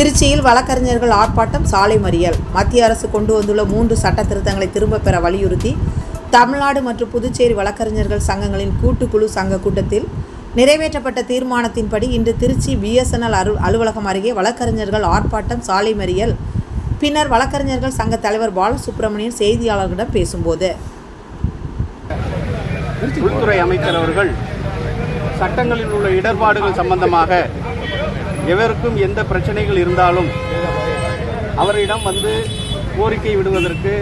திருச்சியில் வழக்கறிஞர்கள் ஆர்ப்பாட்டம் சாலை மறியல். மத்திய அரசு கொண்டு வந்துள்ள மூன்று சட்ட திருத்தங்களை திரும்பப் பெற வலியுறுத்தி தமிழ்நாடு மற்றும் புதுச்சேரி வழக்கறிஞர்கள் சங்கங்களின் கூட்டுக்குழு சங்க கூட்டத்தில் நிறைவேற்றப்பட்ட தீர்மானத்தின்படி இன்று திருச்சி பிஎஸ்என்எல் அரு அலுவலகம் அருகே வழக்கறிஞர்கள் ஆர்ப்பாட்டம் சாலை மறியல். பின்னர் வழக்கறிஞர்கள் சங்க தலைவர் பாலசுப்ரமணியன் செய்தியாளர்களிடம் பேசும்போது உள்துறை அமைச்சர் அவர்கள் சட்டங்களில் உள்ள இடர்பாடுகள் சம்பந்தமாக எவருக்கும் எந்த பிரச்சனைகள் இருந்தாலும் அவரிடம் வந்து கோரிக்கை விடுவதற்கு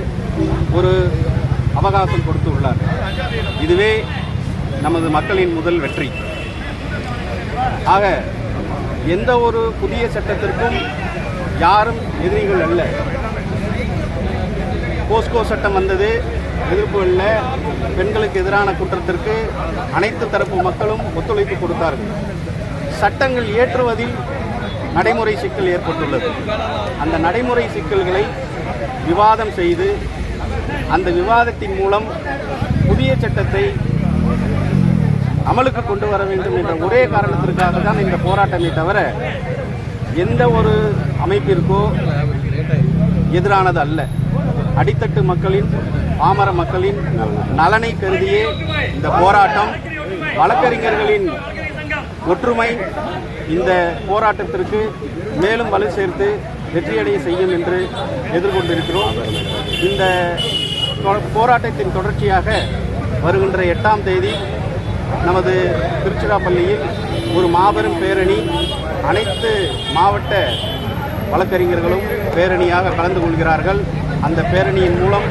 ஒரு அவகாசம் கொடுத்து உள்ளார் இதுவே நமது மக்களின் முதல் வெற்றி. ஆக எந்த ஒரு புதிய சட்டத்திற்கும் யாரும் எதிரிகள் அல்ல. போஸ்கோ சட்டம் வந்தது எதிர்ப்பு இல்லை. பெண்களுக்கு எதிரான குற்றத்திற்கு அனைத்து தரப்பு மக்களும் ஒத்துழைப்பு கொடுத்தார்கள். சட்டங்கள் இயற்றுவதில் நடைமுறை சிக்கல் ஏற்பட்டுள்ளது. அந்த நடைமுறை சிக்கல்களை விவாதம் செய்து அந்த விவாதத்தின் மூலம் புதிய சட்டத்தை அமலுக்கு கொண்டு வர வேண்டும் என்ற ஒரே காரணத்திற்காக தான் இந்த போராட்டமே தவிர எந்த ஒரு அமைப்பிற்கோ எதிரானது அல்ல. அடித்தட்டு மக்களின் பாமர மக்களின் நலனை கருதியே இந்த போராட்டம் வழக்கறிஞர்களின் ஒற்றுமை இந்த போராட்டத்திற்கு மேலும் வலு சேர்த்து வெற்றியடைய செய்யும் என்று எதிர்கொண்டிருக்கிறோம். இந்த போராட்டத்தின் தொடர்ச்சியாக வருகின்ற எட்டாம் தேதி நமது திருச்சிராப்பள்ளியில் ஒரு மாபெரும் பேரணி அனைத்து மாவட்ட வழக்கறிஞர்களும் பேரணியாக கலந்து கொள்கிறார்கள். அந்த பேரணியின் மூலம்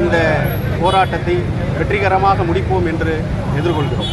இந்த போராட்டத்தை வெற்றிகரமாக முடிப்போம் என்று எதிர்கொள்கிறோம்.